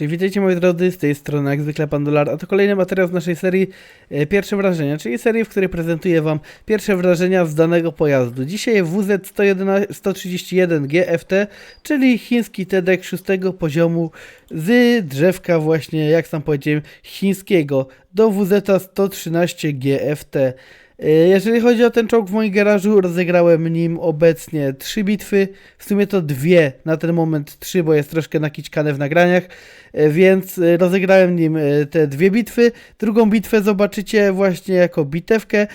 Czyli witajcie moi drodzy, z tej strony jak zwykle Pan Dolar, a to kolejny materiał z naszej serii e, Pierwsze Wrażenia, czyli serii, w której prezentuję Wam pierwsze wrażenia z danego pojazdu. Dzisiaj WZ 111 131 GFT, czyli chiński TEDx szóstego poziomu z drzewka właśnie, jak sam powiedziałem, chińskiego do WZ 113 GFT. E, Jeżeli chodzi o ten czołg w moim garażu, rozegrałem nim obecnie trzy bitwy, w sumie to dwie, na ten moment trzy, bo jest troszkę nakićkane w nagraniach, e, więc e, rozegrałem nim te dwie bitwy. Drugą bitwę zobaczycie właśnie jako bitewkę.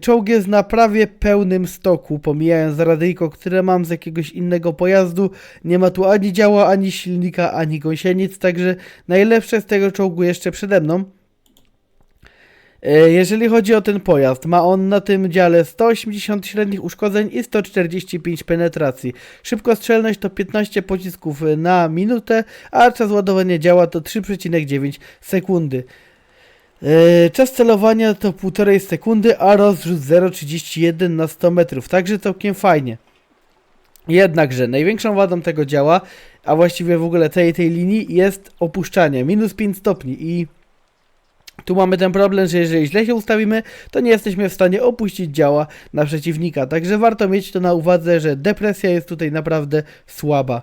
Czołg jest na prawie pełnym stoku, pomijając radyjko, które mam z jakiegoś innego pojazdu. Nie ma tu ani działa, ani silnika, ani gąsienic, także najlepsze z tego czołgu jeszcze przede mną. E, Jeżeli chodzi o ten pojazd, ma on na tym dziale 180 średnich uszkodzeń i 145 penetracji. Szybkostrzelność to 15 pocisków na minutę, a czas ładowania działa to 3,9 sekundy. E, Czas celowania to 1,5 sekundy, a rozrzut 0,31 na 100 metrów, także całkiem fajnie. Jednakże największą wadą tego działa, a właściwie w ogóle tej tej linii jest opuszczanie, minus 5 stopni i tu mamy ten problem, że jeżeli źle się ustawimy, to nie jesteśmy w stanie opuścić działa na przeciwnika. Także warto mieć to na uwadze, że depresja jest tutaj naprawdę słaba.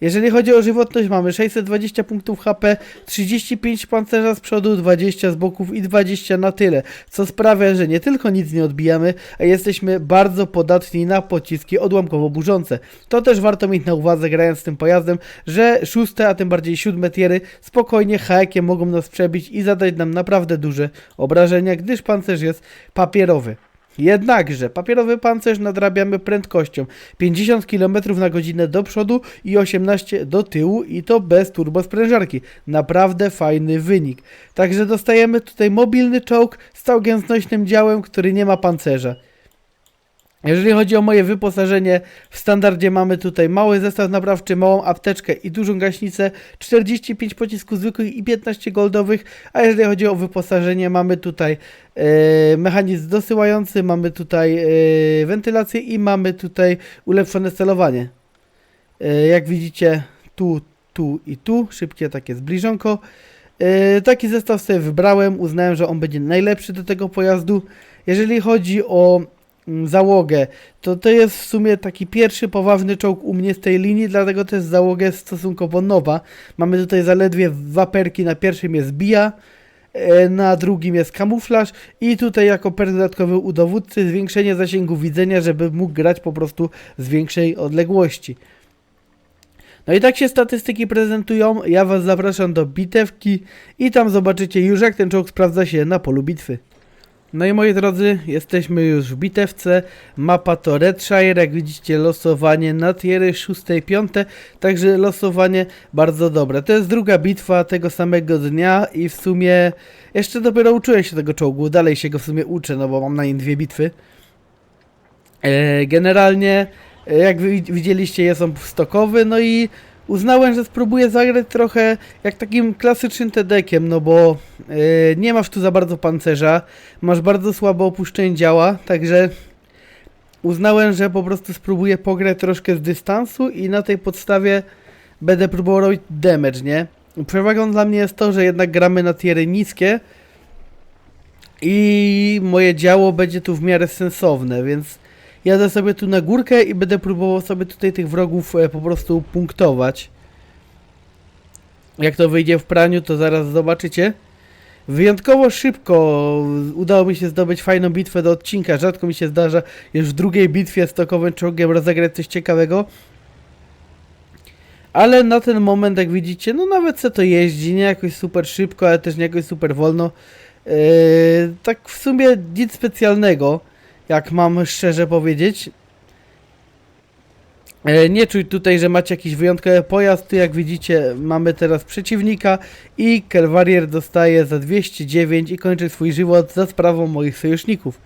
Jeżeli chodzi o żywotność, mamy 620 punktów HP, 35 pancerza z przodu, 20 z boków i 20 na tyle, co sprawia, że nie tylko nic nie odbijamy, a jesteśmy bardzo podatni na pociski odłamkowo-burzące. To też warto mieć na uwadze grając z tym pojazdem, że szóste, a tym bardziej siódme tiery spokojnie hajakiem mogą nas przebić i zadać nam naprawdę duże obrażenia, gdyż pancerz jest papierowy. Jednakże papierowy pancerz nadrabiamy prędkością 50 km na godzinę do przodu i 18 do tyłu i to bez turbosprężarki. Naprawdę fajny wynik. Także dostajemy tutaj mobilny czołg z całkiem znośnym działem, który nie ma pancerza. Jeżeli chodzi o moje wyposażenie, w standardzie mamy tutaj mały zestaw naprawczy, małą apteczkę i dużą gaśnicę, 45 pocisków zwykłych i 15 goldowych, a jeżeli chodzi o wyposażenie, mamy tutaj e, mechanizm dosyłający, mamy tutaj e, wentylację i mamy tutaj ulepszone celowanie. E, jak widzicie, tu, tu i tu, szybkie takie zbliżonko. E, taki zestaw sobie wybrałem, uznałem, że on będzie najlepszy do tego pojazdu. Jeżeli chodzi o załogę, to to jest w sumie taki pierwszy poważny czołg u mnie z tej linii, dlatego też załoga jest stosunkowo nowa. Mamy tutaj zaledwie waperki, na pierwszym jest bija, e, na drugim jest kamuflaż i tutaj jako perk dodatkowy u dowódcy zwiększenie zasięgu widzenia, żeby mógł grać po prostu z większej odległości. No i tak się statystyki prezentują. Ja Was zapraszam do bitewki i tam zobaczycie już jak ten czołg sprawdza się na polu bitwy. No i moi drodzy, jesteśmy już w bitewce. Mapa to Redshire, jak widzicie losowanie na tiery 6 i 5, także losowanie bardzo dobre. To jest druga bitwa tego samego dnia i w sumie jeszcze dopiero uczyłem się tego czołgu, dalej się go w sumie uczę, no bo mam na nim dwie bitwy. E, generalnie, e, jak widzieliście, jest on stokowy, no i uznałem, że spróbuję zagrać trochę jak takim klasycznym TEDekiem, no bo e, nie masz tu za bardzo pancerza, masz bardzo słabo opuszczenie działa, także uznałem, że po prostu spróbuję pograć troszkę z dystansu i na tej podstawie będę próbował robić damage, nie? Przewagą dla mnie jest to, że jednak gramy na tiery niskie i moje działo będzie tu w miarę sensowne, więc jadę sobie tu na górkę i będę próbował sobie tutaj tych wrogów e, po prostu punktować. Jak to wyjdzie w praniu, to zaraz zobaczycie. Wyjątkowo szybko udało mi się zdobyć fajną bitwę do odcinka. Rzadko mi się zdarza już w drugiej bitwie stokowym czołgiem rozegrać coś ciekawego. Ale na ten moment, jak widzicie, no nawet se to jeździ, nie jakoś super szybko, ale też nie jakoś super wolno. Yy, tak w sumie nic specjalnego, jak mam szczerze powiedzieć. E, Nie czuj tutaj, że macie jakiś wyjątkowy pojazd. Tu jak widzicie mamy teraz przeciwnika i Kelwarier dostaje za 209 i kończy swój żywot za sprawą moich sojuszników.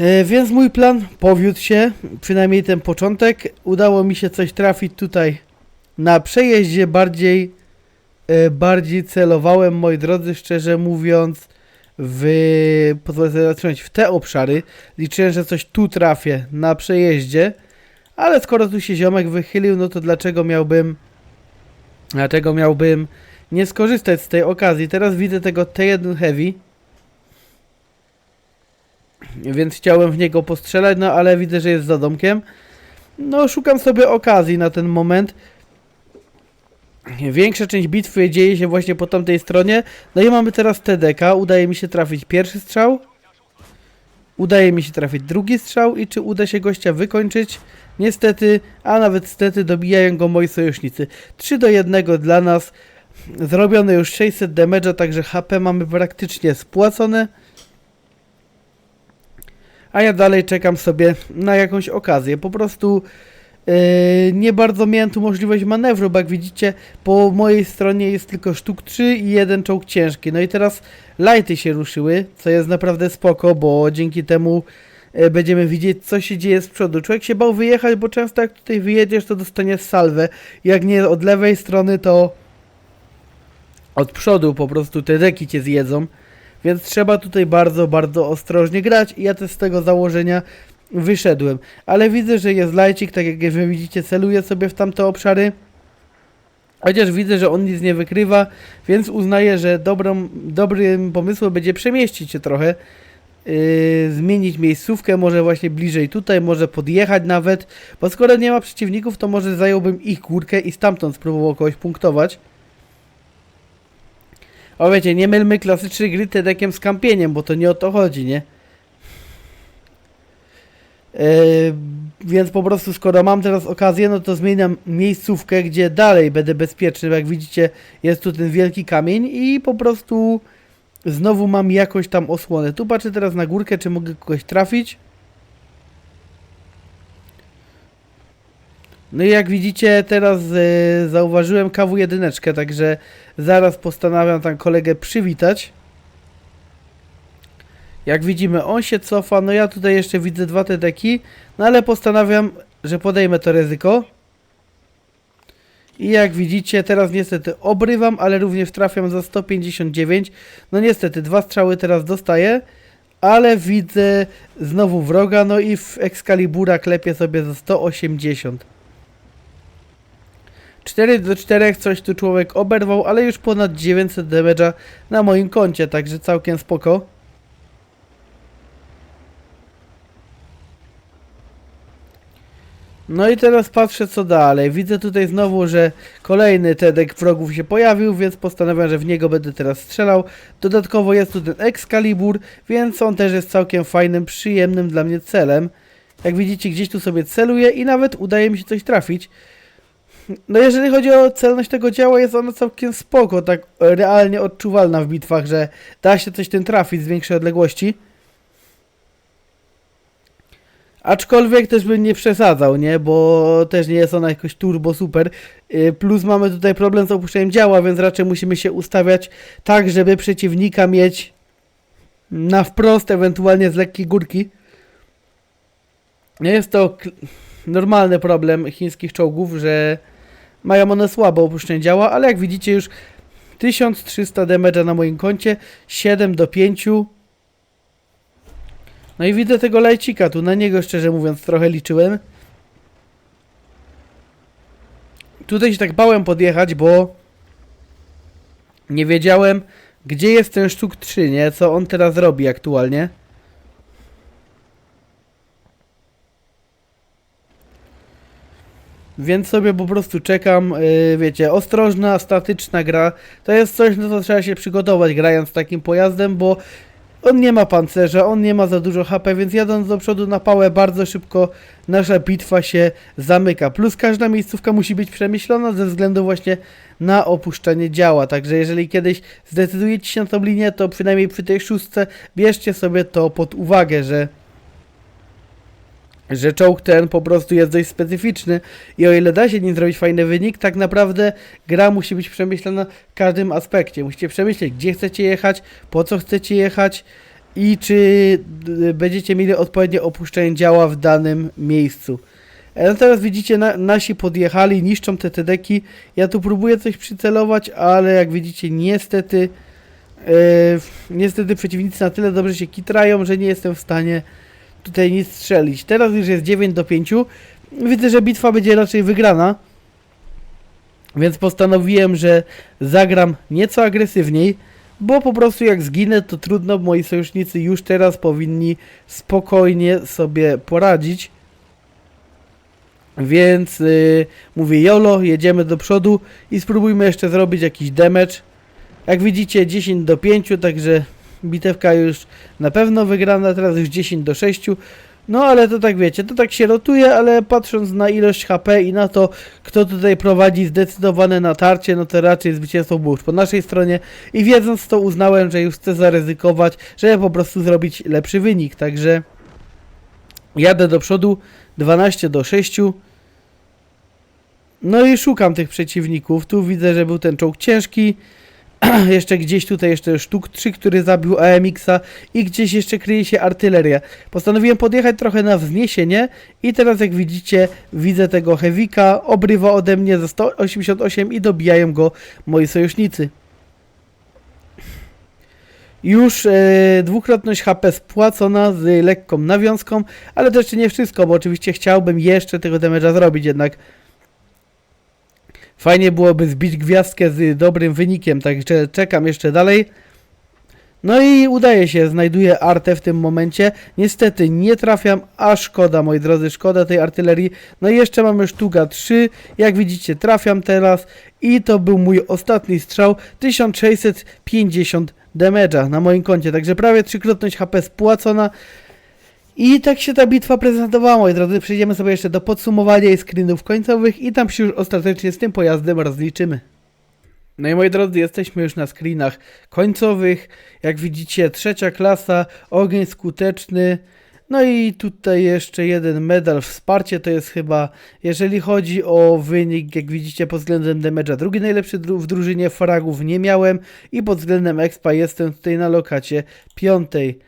E, Więc mój plan powiódł się, przynajmniej ten początek. Udało mi się coś trafić tutaj na przejeździe bardziej, e, bardziej celowałem, moi drodzy, szczerze mówiąc, w, pozwolę sobie zacząć, w te obszary. Liczyłem, że coś tu trafię na przejeździe, ale skoro tu się ziomek wychylił, no to dlaczego miałbym Dlaczego miałbym nie skorzystać z tej okazji? Teraz widzę tego T1 Heavy. Więc chciałem w niego postrzelać, no ale widzę, że jest za domkiem. No, szukam sobie okazji na ten moment. Większa część bitwy dzieje się właśnie po tamtej stronie. No i mamy teraz TDK. Udaje mi się trafić pierwszy strzał. Udaje mi się trafić drugi strzał. I czy uda się gościa wykończyć? Niestety, a nawet stety dobijają go moi sojusznicy. 3 do 1 dla nas. Zrobione już 600 damage'a, także HP mamy praktycznie spłacone. A ja dalej czekam sobie na jakąś okazję. Po prostu nie bardzo miałem tu możliwość manewru, bo jak widzicie, po mojej stronie jest tylko sztuk 3 i jeden czołg ciężki. No i teraz lighty się ruszyły, co jest naprawdę spoko, bo dzięki temu e, będziemy widzieć, co się dzieje z przodu. Człowiek się bał wyjechać, bo często jak tutaj wyjedziesz, to dostaniesz salwę. Jak nie od lewej strony, to od przodu po prostu te deki cię zjedzą. Więc trzeba tutaj bardzo, bardzo ostrożnie grać i ja też z tego założenia wyszedłem. Ale widzę, że jest lajcik, tak jak wy widzicie, celuje sobie w tamte obszary. Chociaż widzę, że on nic nie wykrywa, więc uznaję, że dobrą, dobrym pomysłem będzie przemieścić się trochę. Yy, zmienić miejscówkę, może właśnie bliżej tutaj, może podjechać nawet, bo skoro nie ma przeciwników, to może zająłbym ich górkę i stamtąd spróbował kogoś punktować. O wiecie, nie mylmy klasycznej gry tedekiem z kampieniem, bo to nie o to chodzi, nie? Yy, więc po prostu skoro mam teraz okazję, no to zmieniam miejscówkę, gdzie dalej będę bezpieczny, jak widzicie jest tu ten wielki kamień i po prostu znowu mam jakąś tam osłonę. Tu patrzę teraz na górkę, czy mogę kogoś trafić. No i jak widzicie teraz e, zauważyłem KW1, także zaraz postanawiam tam kolegę przywitać. Jak widzimy on się cofa, no ja tutaj jeszcze widzę dwa te deki, no ale postanawiam, że podejmę to ryzyko. I jak widzicie teraz niestety obrywam, ale również trafiam za 159. No niestety dwa strzały teraz dostaję, ale widzę znowu wroga, no i w Excalibura klepię sobie za 180. 4 do 4 coś tu człowiek oberwał, ale już ponad 900 damage'a na moim koncie, także całkiem spoko. No i teraz patrzę co dalej. Widzę tutaj znowu, że kolejny Tedek wrogów się pojawił, więc postanawiam, że w niego będę teraz strzelał. Dodatkowo jest tu ten Excalibur, więc on też jest całkiem fajnym, przyjemnym dla mnie celem. Jak widzicie, gdzieś tu sobie celuję i nawet udaje mi się coś trafić. No jeżeli chodzi o celność tego działa, jest ona całkiem spoko, tak realnie odczuwalna w bitwach, że da się coś tym trafić z większej odległości. Aczkolwiek też bym nie przesadzał, nie? Bo też nie jest ona jakoś turbo super. Yy, Plus mamy tutaj problem z opuszczeniem działa, więc raczej musimy się ustawiać tak, żeby przeciwnika mieć na wprost, ewentualnie z lekkiej górki. Nie jest to normalny problem chińskich czołgów, że mają one słabo opuszczenie działa, ale jak widzicie już 1300 damage'a na moim koncie, 7 do 5. No i widzę tego lajcika tu, na niego szczerze mówiąc trochę liczyłem. Tutaj się tak bałem podjechać, bo nie wiedziałem gdzie jest ten sztuk 3, nie? Co on teraz robi aktualnie. Więc sobie po prostu czekam, yy, wiecie, ostrożna, statyczna gra. To jest coś, na co trzeba się przygotować grając takim pojazdem, bo on nie ma pancerza, on nie ma za dużo HP, więc jadąc do przodu na pałę bardzo szybko nasza bitwa się zamyka. Plus każda miejscówka musi być przemyślona ze względu właśnie na opuszczenie działa. Także jeżeli kiedyś zdecydujecie się na tą linię, to przynajmniej przy tej szóstce bierzcie sobie to pod uwagę, że że czołg ten po prostu jest dość specyficzny i o ile da się nim zrobić fajny wynik, tak naprawdę gra musi być przemyślana w każdym aspekcie. Musicie przemyśleć, gdzie chcecie jechać, po co chcecie jechać i czy y, będziecie mieli odpowiednie opuszczenie działa w danym miejscu. E, No teraz widzicie, na, nasi podjechali, niszczą te tedeki. Ja tu próbuję coś przycelować, ale jak widzicie, niestety e, niestety przeciwnicy na tyle dobrze się kitrają, że nie jestem w stanie tutaj nic strzelić. Teraz już jest 9 do 5. Widzę, że bitwa będzie raczej wygrana. Więc postanowiłem, że zagram nieco agresywniej, bo po prostu jak zginę, to trudno, moi sojusznicy już teraz powinni spokojnie sobie poradzić. Więc yy, mówię YOLO, jedziemy do przodu i spróbujmy jeszcze zrobić jakiś damage. Jak widzicie 10 do 5, także bitewka już na pewno wygrana, teraz już 10 do 6. No ale to tak wiecie, to tak się rotuje, ale patrząc na ilość HP i na to, kto tutaj prowadzi zdecydowane natarcie, no to raczej zwycięstwo było już po naszej stronie i wiedząc to uznałem, że już chcę zaryzykować, żeby po prostu zrobić lepszy wynik, także jadę do przodu 12 do 6. No i szukam tych przeciwników. Tu widzę, że był ten czołg ciężki. jeszcze gdzieś tutaj jeszcze sztuk 3, który zabił AMX-a i gdzieś jeszcze kryje się artyleria. Postanowiłem podjechać trochę na wzniesienie i teraz jak widzicie widzę tego Hewika, obrywa ode mnie za 188 i dobijają go moi sojusznicy. Już e, dwukrotność HP spłacona z lekką nawiązką, ale to jeszcze nie wszystko, bo oczywiście chciałbym jeszcze tego damage'a zrobić, jednak Fajnie byłoby zbić gwiazdkę z dobrym wynikiem, także czekam jeszcze dalej. No i udaje się, znajduję artę w tym momencie. Niestety nie trafiam, a szkoda, moi drodzy, szkoda tej artylerii. No i jeszcze mamy sztuga 3, jak widzicie trafiam teraz i to był mój ostatni strzał, 1650 damage'a na moim koncie, także prawie trzykrotność HP spłacona. I tak się ta bitwa prezentowała, moi drodzy. Przejdziemy sobie jeszcze do podsumowania i screenów końcowych i tam się już ostatecznie z tym pojazdem rozliczymy. No i moi drodzy, jesteśmy już na screenach końcowych. Jak widzicie, trzecia klasa, ogień skuteczny. No i tutaj jeszcze jeden medal wsparcie, to jest chyba, jeżeli chodzi o wynik, jak widzicie pod względem damage'a, drugi najlepszy dru w drużynie, fragów nie miałem i pod względem expa jestem tutaj na lokacie piątej.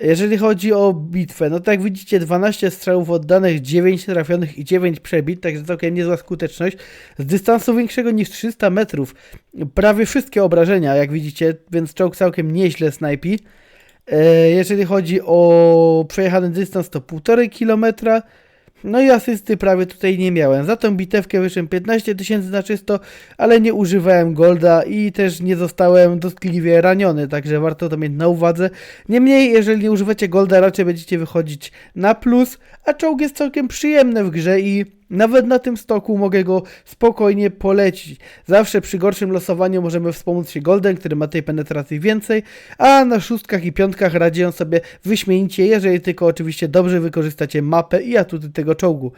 Jeżeli chodzi o bitwę, no to jak widzicie 12 strzałów oddanych, 9 trafionych i 9 przebit, także całkiem niezła skuteczność. Z dystansu większego niż 300 metrów, prawie wszystkie obrażenia, jak widzicie, więc czołg całkiem nieźle snajpi. E, jeżeli chodzi o przejechany dystans, to 1,5 km. No i asysty prawie tutaj nie miałem. Za tą bitewkę wyszłem 15 tysięcy na czysto, ale nie używałem golda i też nie zostałem dotkliwie raniony, także warto to mieć na uwadze. Niemniej, jeżeli nie używacie golda, raczej będziecie wychodzić na plus, a czołg jest całkiem przyjemny w grze i nawet na tym stoku mogę go spokojnie polecić. Zawsze przy gorszym losowaniu możemy wspomóc się Golden, który ma tej penetracji więcej, a na szóstkach i piątkach radzi on sobie wyśmienicie, jeżeli tylko oczywiście dobrze wykorzystacie mapę i atuty tego czołgu.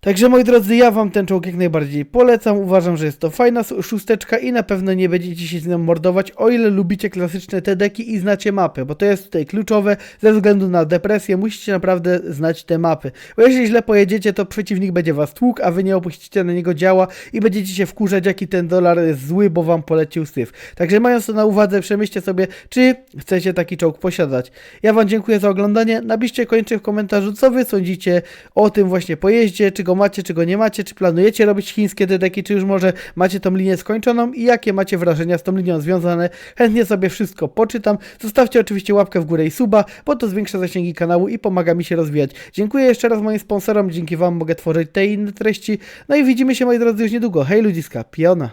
Także moi drodzy, ja wam ten czołg jak najbardziej polecam. Uważam, że jest to fajna szósteczka i na pewno nie będziecie się z nią mordować, o ile lubicie klasyczne te deki i znacie mapę, bo to jest tutaj kluczowe ze względu na depresję. Musicie naprawdę znać te mapy. Bo jeśli źle pojedziecie, to przeciwnik będzie was tłuk, a wy nie opuścicie na niego działa i będziecie się wkurzać, jaki ten dolar jest zły, bo wam polecił syf. Także mając to na uwadze, przemyślcie sobie, czy chcecie taki czołg posiadać. Ja wam dziękuję za oglądanie. Napiszcie koniecznie w komentarzu, co wy sądzicie o tym właśnie pojeździe, czy go macie, czy go nie macie, czy planujecie robić chińskie dedeki, czy już może macie tą linię skończoną i jakie macie wrażenia z tą linią związane. Chętnie sobie wszystko poczytam. Zostawcie oczywiście łapkę w górę i suba, bo to zwiększa zasięgi kanału i pomaga mi się rozwijać. Dziękuję jeszcze raz moim sponsorom, dzięki wam mogę tworzyć te inne treści. No i widzimy się moi drodzy już niedługo. Hej ludziska, piona!